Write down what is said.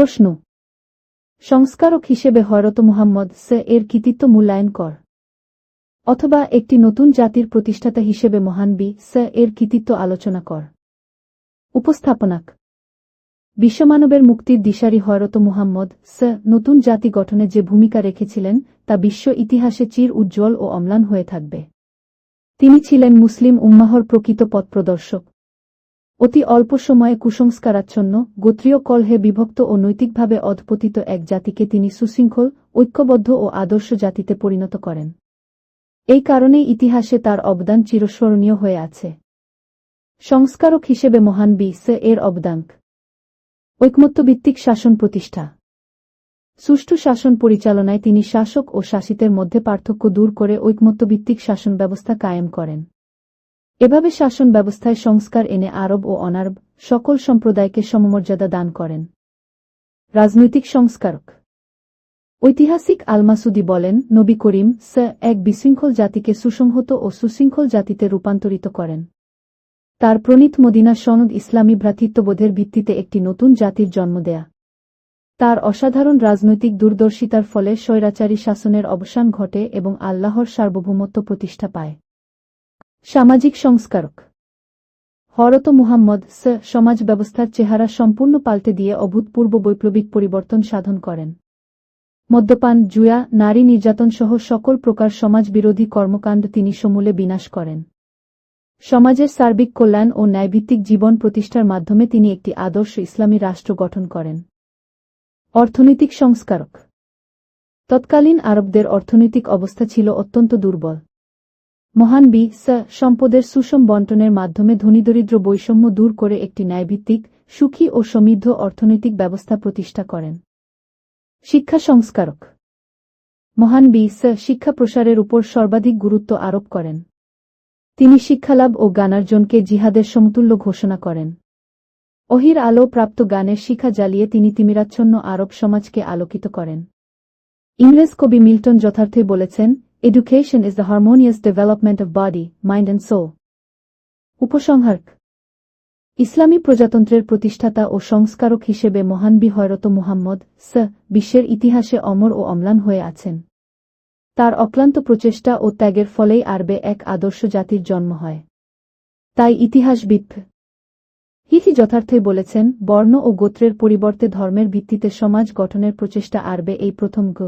প্রশ্ন। সংস্কারক হিসেবে হরত মুহাম্মদ স এর কৃতিত্ব মূল্যায়ন কর। অথবা একটি নতুন জাতির প্রতিষ্ঠাতা হিসেবে মহান বি স এর কৃতিত্ব আলোচনা কর। উপস্থাপনাক। বিশ্বমানবের মুক্তির দিশারি হরত মুহাম্মদ স নতুন জাতি গঠনে যে ভূমিকা রেখেছিলেন, তা বিশ্ব ইতিহাসে চির উজ্জ্বল ও অম্লান হয়ে থাকবে। তিনি ছিলেন মুসলিম উম্মাহর প্রকৃত পথপ্রদর্শক। অতি অল্প সময়ে কুসংস্কারাচ্ছন্ন গোত্রীয় কলহে বিভক্ত ও নৈতিকভাবে অধপতিত এক জাতিকে তিনি সুশৃঙ্খল, ঐক্যবদ্ধ ও আদর্শ জাতিতে পরিণত করেন। এই কারণেই ইতিহাসে তার অবদান চিরস্মরণীয় হয়ে আছে। সংস্কারক হিসেবে মহান বি সে এর অবদান ঐকমত্যভিত্তিক শাসন প্রতিষ্ঠা। সুষ্ঠু শাসন পরিচালনায় তিনি শাসক ও শাসিতের মধ্যে পার্থক্য দূর করে ঐকমত্যভিত্তিক শাসন ব্যবস্থা কায়েম করেন। এভাবে শাসন ব্যবস্থায় সংস্কার এনে আরব ও অনারব সকল সম্প্রদায়কে সমমর্যাদা দান করেন। রাজনৈতিক সংস্কারক। ঐতিহাসিক আলমাসুদি বলেন, নবী করিম স এক বিশৃঙ্খল জাতিকে সুসংহত ও সুশৃঙ্খল জাতিতে রূপান্তরিত করেন। তার প্রণীত মদিনা সনদ ইসলামী ভ্রাতৃত্ববোধের ভিত্তিতে একটি নতুন জাতির জন্ম দেয়া। তার অসাধারণ রাজনৈতিক দূরদর্শিতার ফলে স্বৈরাচারী শাসনের অবসান ঘটে এবং আল্লাহর সার্বভৌমত্ব প্রতিষ্ঠা পায়। সামাজিক সংস্কারক। হরত মুহাম্মদ স সমাজ ব্যবস্থার চেহারা সম্পূর্ণ পাল্টে দিয়ে অভূতপূর্ব বৈপ্লবিক পরিবর্তন সাধন করেন। মদ্যপান, জুয়া, নারী নির্যাতন সহ সকল প্রকার সমাজ বিরোধী কর্মকাণ্ড তিনি সমূলে বিনাশ করেন। সমাজের সার্বিক কল্যাণ ও ন্যায়ভিত্তিক জীবন প্রতিষ্ঠার মাধ্যমে তিনি একটি আদর্শ ইসলামী রাষ্ট্র গঠন করেন। অর্থনৈতিক সংস্কারক। তৎকালীন আরবদের অর্থনৈতিক অবস্থা ছিল অত্যন্ত দুর্বল। মহান বি সম্পদের সুষম বন্টনের মাধ্যমে ধনীদরিদ্র বৈষম্য দূর করে একটি ন্যায়ভিত্তিক, সুখী ও সমৃদ্ধ অর্থনৈতিক ব্যবস্থা প্রতিষ্ঠা করেন। শিক্ষা সংস্কারক। মহান বি শিক্ষা প্রসারের উপর সর্বাধিক গুরুত্ব আরোপ করেন। তিনি শিক্ষালাভ ও গানার্জনকে জিহাদের সমতুল্য ঘোষণা করেন। অহির আলো প্রাপ্ত গানের শিখা জ্বালিয়ে তিনি তিমিরাচ্ছন্ন আরব সমাজকে আলোকিত করেন। ইংরেজ কবি মিল্টন যথার্থই বলেছেন education is the harmonious development of body mind and soul উপসংহার ইসলামী প্রজাতন্ত্রের প্রতিষ্ঠাতা ও সংস্কারক হিসেবে মহানবী হয়রত মুহাম্মদ, স, বিশ্বের ইতিহাসে অমর ও অম্লান হয়ে আছেন। তার অক্লান্ত প্রচেষ্টা ও ত্যাগের ফলেই আরবে এক আদর্শ জাতির জন্ম হয়। তাই ইতিহাসবিদ হিহি যথার্থই বলেছেন, বর্ণ ও গোত্রের পরিবর্তে ধর্মের ভিত্তিতে সমাজ গঠনের প্রচেষ্টা আরবে এই প্রথম গ।